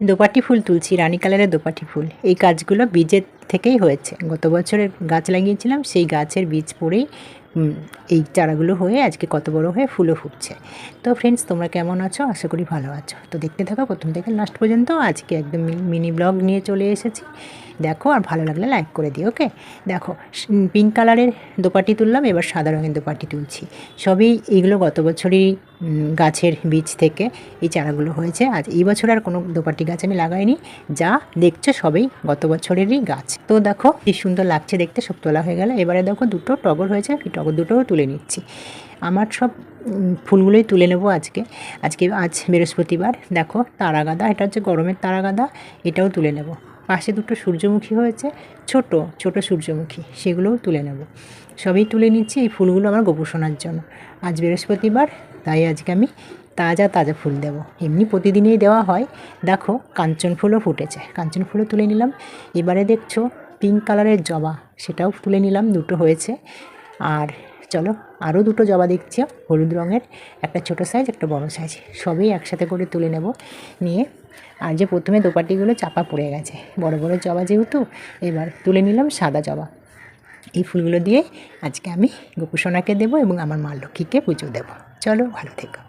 দোপাটি ফুল তুলছি, রানী কালারের দোপাটি ফুল। এই কাজগুলো বীজের থেকেই হয়েছে। গত বছরের গাছ লাগিয়েছিলাম, সেই গাছের বীজ পড়েই এই চারাগুলো হয়ে আজকে কত বড় হয়ে ফুলও ফুটছে। তো ফ্রেন্ডস তোমরা কেমন আছো? আশা করি ভালো আছো। তো দেখতে থাকো প্রথম থেকে লাস্ট পর্যন্ত। আজকে একদম মিনি ব্লগ নিয়ে চলে এসেছি। দেখো আর ভালো লাগলে লাইক করে দিও ওকে দেখো পিঙ্ক কালারের দোপাটি তুললাম, এবার সাদা রঙের দোপাটি তুলছি। সবই এগুলো গত বছরই গাছের বীজ থেকে এই চারাগুলো হয়েছে। আজ এই বছর আর কোনো দোপাটি গাছ আমি লাগাইনি, যা দেখছ সবই গত বছরেরই গাছ। তো দেখো, কি সুন্দর লাগছে দেখতে, সব তোলা হয়ে গেল। এবারে দেখো দুটো টগর হয়েছে এই টগর দুটোও তুলে নিচ্ছি। আমার সব ফুলগুলোই তুলে নেব আজকে। আজকে আজ বৃহস্পতিবার, দেখো তারা গাঁদা এটা হচ্ছে গরমের তারা গাঁদা এটাও তুলে নেব। পাশে দুটো সূর্যমুখী হয়েছে, ছোট ছোট সূর্যমুখী, সেগুলোও তুলে নেব। সবই তুলে নিচ্ছি এই ফুলগুলো আমার গোপোষণার জন্য। আজ বৃহস্পতিবার, তাই আজকে আমি তাজা তাজা ফুল দেবো। এমনি প্রতিদিনই দেওয়া হয়। দেখো, কাঞ্চন ফুলও ফুটেছে। কাঞ্চন ফুলও তুলে নিলাম। এবারে দেখছ পিঙ্ক কালারের জবা, সেটাও তুলে নিলাম, দুটো হয়েছে। আর চলো, আরও দুটো জবা দেখছি। হলুদ রঙের, একটা ছোটো সাইজ একটা বড় সাইজ সবই একসাথে করে তুলে নেব। নিয়ে আর যে প্রথমে দোপাটিগুলো চাপা পড়ে গেছে, বড় বড় জবা যেহেতু, এবার তুলে নিলাম সাদা জবা। এই ফুলগুলো দিয়ে আজকে আমি গোপুসোনাকে দেবো এবং আমার মা লক্ষ্মীকে পুজো দেবো। চলো ভালো থেকো।